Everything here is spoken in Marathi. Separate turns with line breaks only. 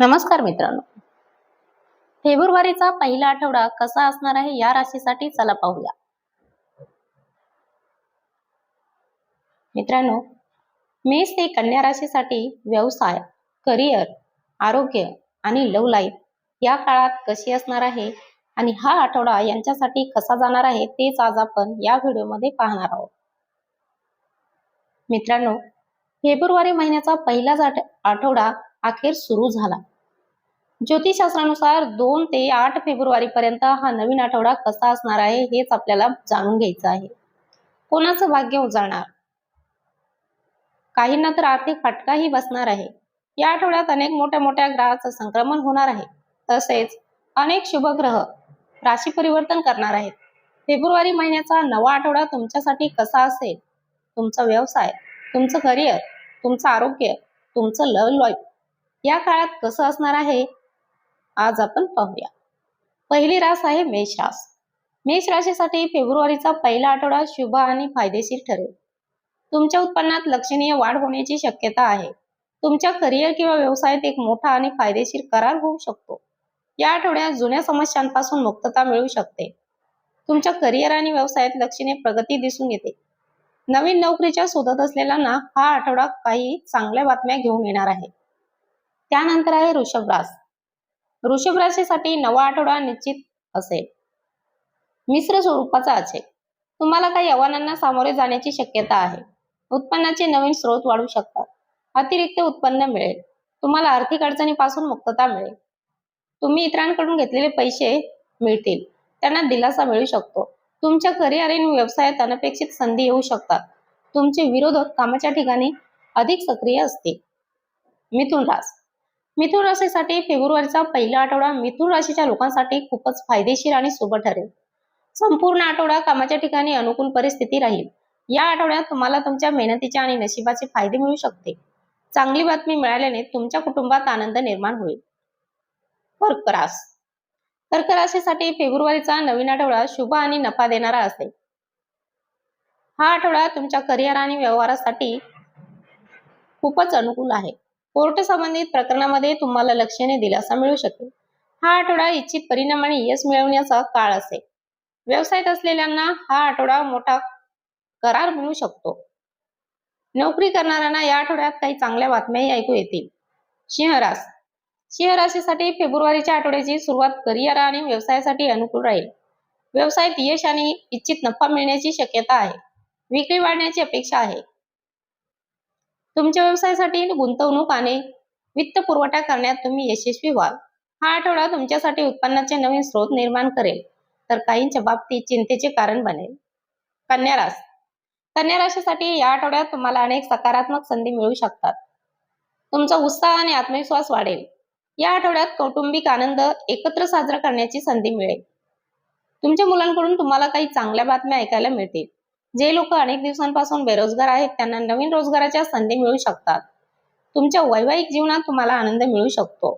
नमस्कार मित्रांनो. फेब्रुवारीचा पहिला आठवडा कसा असणार आहे या राशीसाठी चला पाहूया. मित्रांनो मेष ते कन्या राशीसाठी व्यवसाय करिअर आरोग्य आणि लव लाईफ या काळात कशी असणार आहे आणि हा आठवडा यांच्यासाठी कसा जाणार आहे तेच आज आपण या व्हिडिओमध्ये पाहणार आहोत. मित्रांनो फेब्रुवारी महिन्याचा पहिलाच आठ- आठवडा अखेर सुरू झाला. ज्योतिषशास्त्रानुसार दोन ते आठ फेब्रुवारी पर्यंत हा नवीन आठवडा कसा असणार आहे हेच आपल्याला जाणून घ्यायचं आहे. कोणाचं भाग्य उजळणार? काहींना तर आर्थिक फटकाही बसणार आहे. या आठवड्यात अनेक मोठ्या मोठ्या ग्रहाचं संक्रमण होणार आहे. तसेच अनेक शुभग्रह राशी परिवर्तन करणार आहेत. फेब्रुवारी महिन्याचा नवा आठवडा तुमच्यासाठी कसा असेल? तुमचा व्यवसाय तुमचं करिअर तुमचं आरोग्य तुमचं लव लाईफ या काळात कसं असणार आहे? आज आपण पाहूया. पहिली रास आहे मेष रास. मेष राशीसाठी फेब्रुवारीचा पहिला आठवडा शुभ आणि फायदेशीर ठरेल. तुमच्या उत्पन्नात लक्षणीय वाढ होण्याची शक्यता आहे. तुमच्या करिअर किंवा व्यवसायात एक मोठा आणि फायदेशीर करार होऊ शकतो. या आठवड्यात जुन्या समस्यांपासून मुक्तता मिळू शकते. तुमच्या करिअर आणि व्यवसायात लक्षणीय प्रगती दिसून येते. नवीन नोकरीच्या शोधत असलेल्यांना हा आठवडा काही चांगल्या बातम्या घेऊन येणार आहे. त्यानंतर आहे वृषभ रास वृषभ राशीसाठी नवा आठवडा निश्चित असेल. मिश्र स्वरूपाचा असेल. तुम्हाला काही आव्हानांना सामोरे जाण्याची शक्यता आहे. उत्पन्नाचे नवीन स्रोत वाढू शकतात. अतिरिक्त उत्पन्न मिळेल. तुम्हाला आर्थिक अडचणीपासून मुक्तता मिळेल. तुम्ही इतरांकडून घेतलेले पैसे मिळतील. त्यांना दिलासा मिळू शकतो. तुमच्या करिअर आणि व्यवसायात अनपेक्षित संधी येऊ शकतात. तुमचे विरोधक कामाच्या ठिकाणी अधिक सक्रिय असतील. मिथुन रास मिथुन राशीसाठी फेब्रुवारीचा पहिला आठवडा मिथुन राशीच्या लोकांसाठी खूपच फायदेशीर आणि शुभ ठरेल. संपूर्ण आठवडा कामाच्या ठिकाणी अनुकूल परिस्थिती राहील. या आठवड्यात तुम्हाला तुमच्या मेहनतीचे आणि नशिबाचे फायदे मिळू शकते. चांगली बातमी मिळाल्याने तुमच्या कुटुंबात आनंद निर्माण होईल. कर्क रास. कर्क राशीसाठी फेब्रुवारीचा नवीन आठवडा शुभ आणि नफा देणारा असेल. हा आठवडा तुमच्या करिअर आणि व्यवहारासाठी खूपच अनुकूल आहे. कोर्ट संबंधित प्रकरणामध्ये तुम्हाला लक्षणे दिलासा मिळू शकेल. हा आठवडा इच्छित परिणाम आणि यश मिळवण्याचा काळ असेल. व्यवसायात असलेल्यांना हा आठवडा मोठा करार मिळू शकतो. नोकरी करणाऱ्यांना या आठवड्यात काही चांगल्या बातम्याही ऐकू येतील. सिंह रास फेब्रुवारीच्या आठवड्याची सुरुवात करिअर आणि व्यवसायासाठी अनुकूल राहील. व्यवसायात यश आणि इच्छित नफा मिळण्याची शक्यता आहे. विक्री वाढण्याची अपेक्षा आहे. तुमच्या व्यवसायासाठी गुंतवणूक आणि वित्त पुरवठा करण्यात तुम्ही यशस्वी व्हाल. हा आठवडा तुमच्यासाठी उत्पन्नाचे नवीन स्रोत निर्माण करेल तर काहींच्या बाबतीत चिंतेचे कारण बनेल. कन्या रास कन्या राशीसाठी या आठवड्यात तुम्हाला अनेक सकारात्मक संधी मिळू शकतात. तुमचा उत्साह आणि आत्मविश्वास वाढेल. या आठवड्यात कौटुंबिक आनंद एकत्र साजरा करण्याची संधी मिळेल. तुमच्या मुलांकडून तुम्हाला काही चांगल्या बातम्या ऐकायला मिळतील. जे लोक अनेक दिवसांपासून बेरोजगार आहेत त्यांना नवीन रोजगाराच्या संधी मिळू शकतात. तुमच्या वैवाहिक जीवनात तुम्हाला आनंद मिळू शकतो.